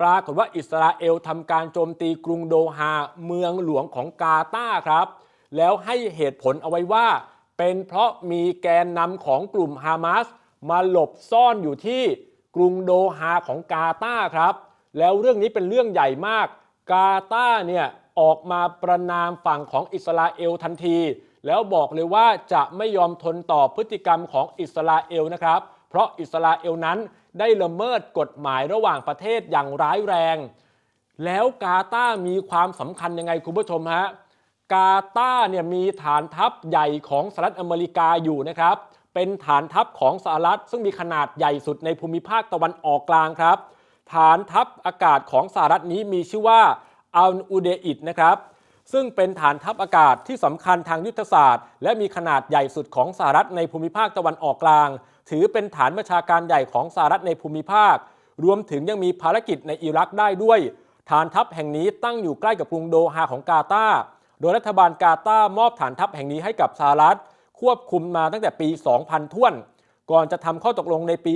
ปรากฏว่าอิสราเอลทำการโจมตีกรุงโดฮาเมืองหลวงของกาตาร์ครับ แล้วให้เหตุผลเอาไว้ว่า เป็นเพราะมีแกนนำของกลุ่มฮามาสมาหลบซ่อนอยู่ที่กรุงโดฮาของกาตาร์ครับ แล้วเรื่องนี้เป็นเรื่องใหญ่มาก กาตาร์เนี่ยออกมาประนามฝั่งของอิสราเอลทันที แล้วบอกเลยว่าจะไม่ยอมทนต่อพฤติกรรมของอิสราเอลนะครับ เพราะอิสราเอลนั้นได้ละเมิดกฎหมายระหว่างประเทศอย่างร้ายแรง แล้วกาตาร์มีความสำคัญยังไงคุณผู้ชมฮะกาตาร์เนี่ยมีฐานทัพใหญ่ของสหรัฐอเมริกาอยู่นะครับ เป็นฐานทัพของสหรัฐ ซึ่งมีขนาดใหญ่สุดในภูมิภาคตะวันออกกลางครับ ฐานทัพอากาศของสหรัฐนี้มีชื่อว่าอัลอูเดอิดนะครับ ซึ่งเป็นฐานทัพอากาศที่สำคัญทางยุทธศาสตร์ และมีขนาดใหญ่สุดของสหรัฐในภูมิภาคตะวันออกกลาง ถือเป็นฐานบัญชาการใหญ่ของสหรัฐในภูมิภาค รวมถึงยังมีภารกิจในอิรักได้ด้วย ฐานทัพแห่งนี้ตั้งอยู่ใกล้กับกรุงโดฮาของกาตาร์โดยรัฐบาลกาตาร์มอบฐานทัพแห่งนี้ให้กับสหรัฐ ควบคุมมาตั้งแต่ปี 2000 ท่วน ก่อนจะทำข้อตกลงในปี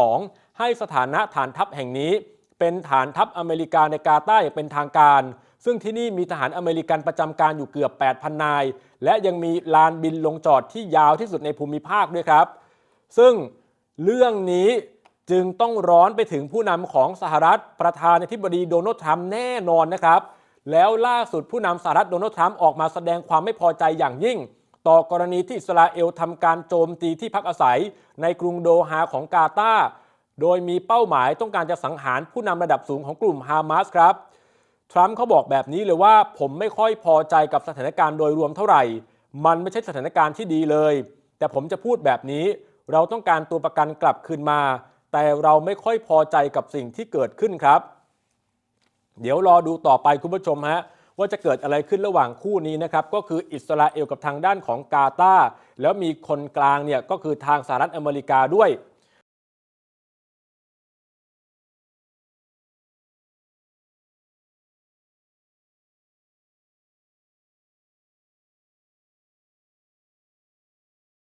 2002 ให้สถานะฐานทัพแห่งนี้ เป็นฐานทัพอเมริกาในกาตาร์อย่างเป็นทางการ ซึ่งที่นี่มีทหารอเมริกันประจำการอยู่เกือบ 8,000 นาย และยังมีลานบินลงจอดที่ยาวที่สุดในภูมิภาคด้วยครับ ซึ่งเรื่องนี้จึงต้องร้อนไปถึงผู้นำของสหรัฐประธานาธิบดีโดนัลด์ทรัมป์แน่นอนนะครับ แล้วล่าสุดผู้นำสหรัฐโดนัลด์ทรัมป์ออกมาแสดงความไม่พอใจอย่างยิ่ง ต่อกรณีที่อิสราเอลทำการโจมตีที่พักอาศัย ในกรุงโดฮาของกาตาร์โดยมีเป้าหมายต้องการจะสังหารผู้นำระดับสูงของกลุ่มฮามาสครับ ทรัมป์เขาบอกแบบนี้เลยว่าผมไม่ค่อยพอใจกับสถานการณ์โดยรวมเท่าไหร่ มันไม่ใช่สถานการณ์ที่ดีเลย แต่ผมจะพูดแบบนี้ เราต้องการตัวประกันกลับคืนมา แต่เราไม่ค่อยพอใจกับสิ่งที่เกิดขึ้นครับ เดี๋ยวรอดูต่อไปคุณผู้ชมฮะว่าจะเกิดอะไรขึ้นระหว่างคู่นี้นะครับ ก็คืออิสราเอลกับทางด้านของกาตาแล้วมีคนกลางเนี่ยก็คือทางสหรัฐอเมริกาด้วย